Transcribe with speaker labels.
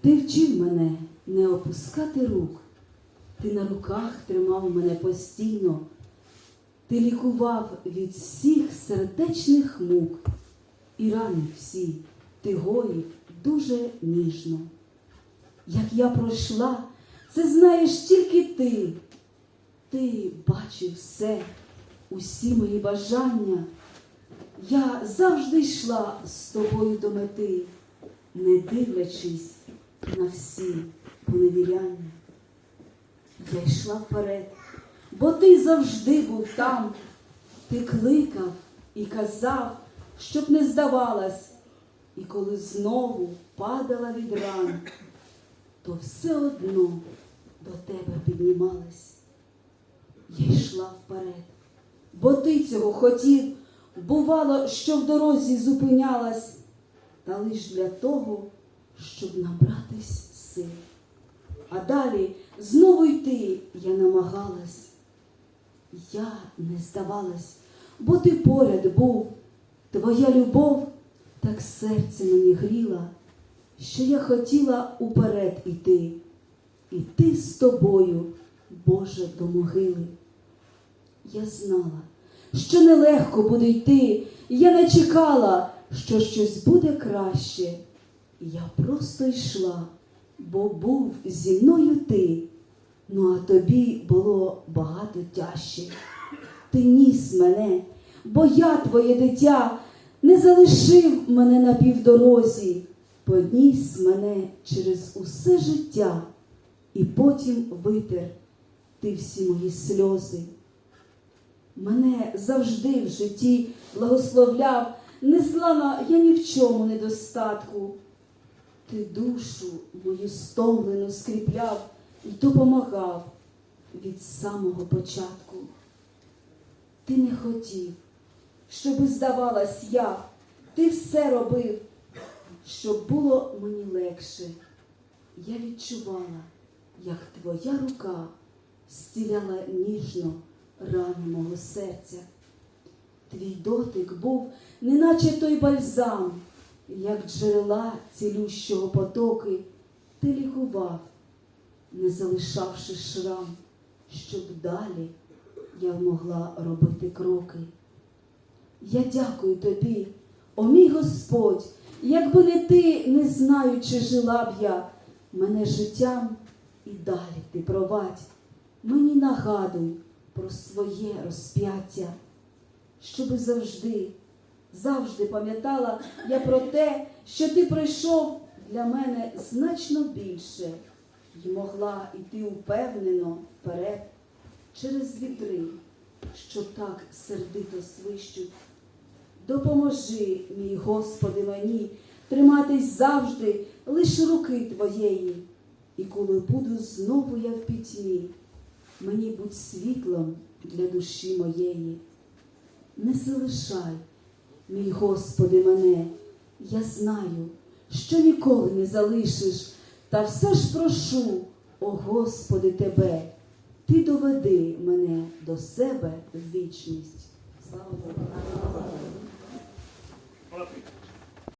Speaker 1: Ти вчив мене не опускати рук, ти на руках тримав мене постійно, ти лікував від всіх сердечних мук, і рани всі ти гоїв дуже ніжно. Як я пройшла, це знаєш тільки ти. Ти бачив все, усі мої бажання. Я завжди йшла з тобою до мети, не дивлячись на всі поневіряння. Я йшла вперед, бо ти завжди був там. Ти кликав і казав, щоб не здавалась, і коли знову падала від ран, то все одно до тебе піднімалась. Я йшла вперед, бо ти цього хотів. Бувало, що в дорозі зупинялась, та лиш для того, щоб набратись сил. А далі знову йти я намагалась. Я не здавалась, бо ти поряд був, твоя любов так серце мені гріла, що я хотіла уперед іти, іти з тобою, Боже, до могили. Я знала, що нелегко буде йти, я не чекала, що щось буде краще. Я просто йшла, бо був зі мною ти, ну а тобі було багато тяжче. Ти ніс мене, бо я твоє дитя не залишив мене на півдорозі, поніс мене через усе життя і потім витер ти всі мої сльози. Мене завжди в житті благословляв, не неслана я ні в чому недостатку. Ти душу мою стомлену скріпляв і допомагав від самого початку. Ти не хотів, щоби здавалась я, ти все робив, щоб було мені легше. Я відчувала, як твоя рука зціляла ніжно рани мого серця. Твій дотик був, неначе той бальзам, як джерела цілющого потоки, ти лікував, не залишавши шрам, щоб далі я могла робити кроки. Я дякую тобі, о мій Господь, якби не ти, не знаю, чи жила б я, мене життям і далі ти провадь, мені нагадуй про своє розп'яття, щоби завжди, завжди пам'ятала я про те, що ти пройшов для мене значно більше і могла йти упевнено вперед через вітри, що так сердито свищуть. Допоможи, мій Господи, мені триматись завжди лиш руки Твоєї, і коли буду знову я в пітьмі, мені будь світлом для душі моєї. Не залишай, мій Господи, мене, я знаю, що ніколи не залишиш, та все ж прошу, о Господи, Тебе, Ти доведи мене до себе в вічність. Слава Богу.